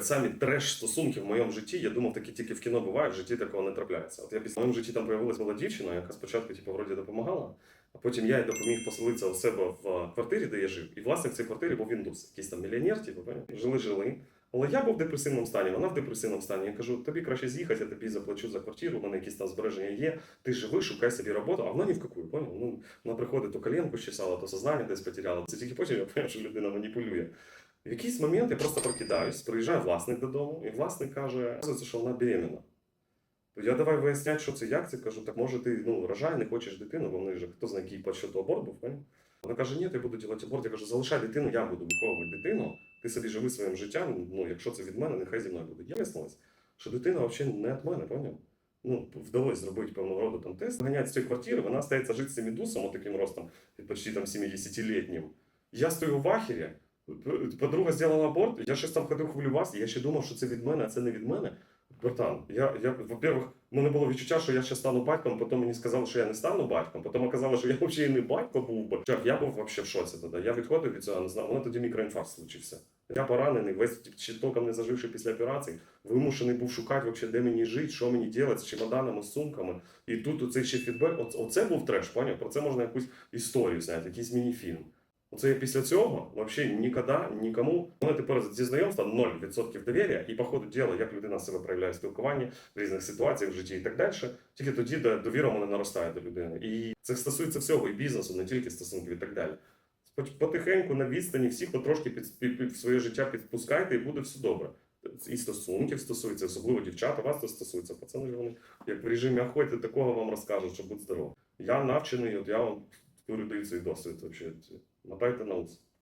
Самі треш стосунки в моєму житті, я думав, такі тільки в кіно буває, в житті такого не трапляється. От я після в моєму житті там появилась була дівчина, яка спочатку, типу, вроді допомагала, а потім я їй допоміг поселитися у себе в е, квартирі, де я жив. І власник цієї квартири був індус, якийсь там мільйонер, типу, жили-жили. Але я був в депресивному стані, вона в депресивному стані. Я кажу, тобі краще з'їхати, я тобі заплачу за квартиру, у мене якісь там збереження є. Ти живи, шукай собі роботу, а вона ні в какую, поняв? Ну, вона приходить, то коленку щесала, то сознання десь потеряла. Це тільки потім я поняв, що людина маніпулює. В якийсь момент я просто прокидаюсь, приїжджає власник додому, і власник каже, що вона беременна. Я давай виясняти, що це як це. Кажу, так може ти ну, рожай, не хочеш дитину, бо в них хто знає, який по счету аборт був, поняв? Вона каже, ні, я буду робити аборт. Я кажу, залишай дитину, я буду виховувати дитину, ти собі живи своїм життям, ну, якщо це від мене, нехай зі мною буде. Я вияснилось, що дитина взагалі не від мене, поняв? Ну, вдалося зробити певного роду там тест. Ганять з цієї квартири, вона стається жити з цим ідусом, отаким ростом, почти там 70-літнім. Я стою в ахері, подруга зробила аборт, я щось там ходив хвилювався, я ще думав, що це від мене, а це не від мене. Братан, я, я, во-первых, мене було відчуття, що я ще стану батьком, потім мені сказали, що я не стану батьком, потім оказалося, що я взагалі не батько був би. Я був взагалі в шоці тоді. Я відходив від цього, не знав. У тоді мікроінфаркт случився. Я поранений, весь ще толком не заживши після операції, вимушений був шукати, вообще, де мені жити, що мені робити з чемоданами, з сумками. І тут оцей ще фідбек, оце був треш, поняв? Про це можна якусь історію зняти, якийсь міні-фільм. Оце після цього взагалі ніколи нікому. Мене тепер зі знайомства 0% довір'я, і по ходу діла, як людина себе проявляє в спілкуванні в різних ситуаціях в житті і так далі. Тільки тоді де довіра в мене наростає до людини. І це стосується всього і бізнесу, не тільки стосунків і так далі. Потихеньку на відстані всіх потрошки під, під, під своє життя підпускайте, і буде все добре. І стосунків стосується, особливо дівчата, вас це стосується. Пацани ж вони, як в режимі охоти, такого вам розкажуть, що будь здоров. Я навчений, от я вам передаю цей досвід. на Byte Notes.